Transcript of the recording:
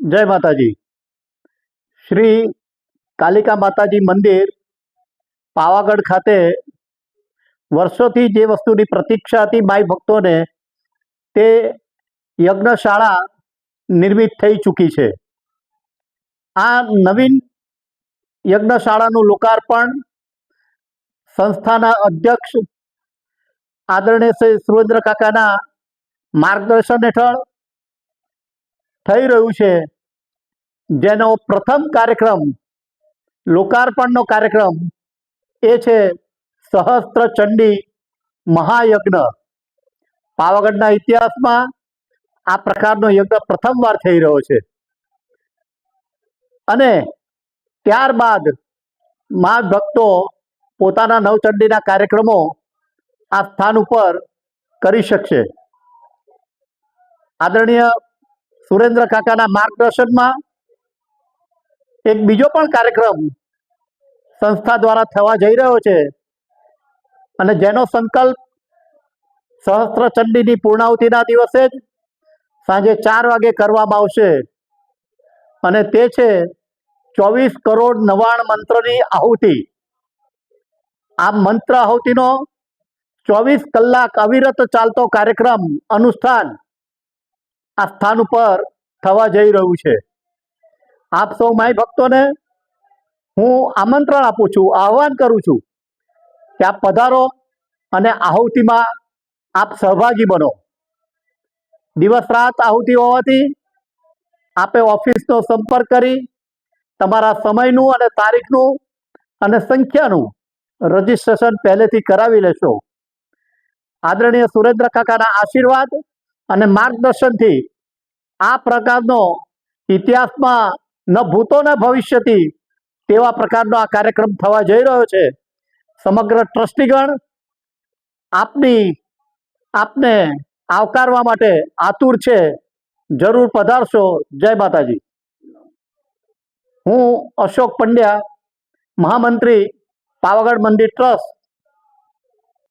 જય માતાજી. શ્રી કાલિકા માતાજી મંદિર, પાવાગઢ ખાતે વર્ષોથી જે વસ્તુની પ્રતીક્ષા હતી માઈ ભક્તોને, તે યજ્ઞશાળા નિર્મિત થઈ ચૂકી છે. આ નવીન યજ્ઞશાળાનું લોકાર્પણ સંસ્થાના અધ્યક્ષ આદરણીય શ્રી સુરેન્દ્ર કાકાના માર્ગદર્શન હેઠળ થઈ રહ્યું છે. જેનો પ્રથમ કાર્યક્રમ, લોકાર્પણનો કાર્યક્રમ, એ છે સહસ્ત્ર ચંડી મહાયજ્ઞ. પાવાગઢના ઇતિહાસમાં આ પ્રકારનો યજ્ઞ પ્રથમવાર થઈ રહ્યો છે. અને ત્યારબાદ મા ભક્તો પોતાના નવચંડીના કાર્યક્રમો આ સ્થાન ઉપર કરી શકશે. આદરણીય સુરેન્દ્ર કાકાના માર્ગદર્શનમાં એક બીજો પણ કાર્યક્રમ સંસ્થા દ્વારા થવા જઈ રહ્યો છે. અને જેનો સંકલ્પ સહસ્ત્ર ચંડીની પૂર્ણાહુતિના દિવસે જ સાંજે ચાર વાગે કરવામાં આવશે. અને તે છે ચોવીસ કરોડ નવાણ મંત્રની આહુતિ. આ મંત્ર આહુતિનો ચોવીસ કલાક અવિરત ચાલતો કાર્યક્રમ અનુષ્ઠાન આ સ્થાન ઉપર થવા જઈ રહ્યું છે. આપ સૌ માય ભક્તોને હું આમંત્રણ આપું છું, આહ્વાન કરું છું કે આપ પધારો અને આહુતિમાં આપ સહભાગી બનો. દિવસ રાત આહુતિ હોવાથી આપે ઓફિસનો સંપર્ક કરી, તમારા સમયનું અને તારીખનું અને સંખ્યાનું રજીસ્ટ્રેશન પહેલેથી કરાવી લેશો. આદરણીય સુરેન્દ્ર કાકાના આશીર્વાદ અને માર્ગદર્શનથી આ પ્રકારનો ઇતિહાસમાં ન ભૂતો ન ભવિષ્યથી તેવા પ્રકારનો આ કાર્યક્રમ થવા જઈ રહ્યો છે. સમગ્ર ટ્રસ્ટીગણ આપની, આપને આવકારવા માટે આતુર છે. જરૂર પધારશો. જય માતાજી. હું અશોક પંડ્યા, મહામંત્રી પાવાગઢ મંદિર ટ્રસ્ટ.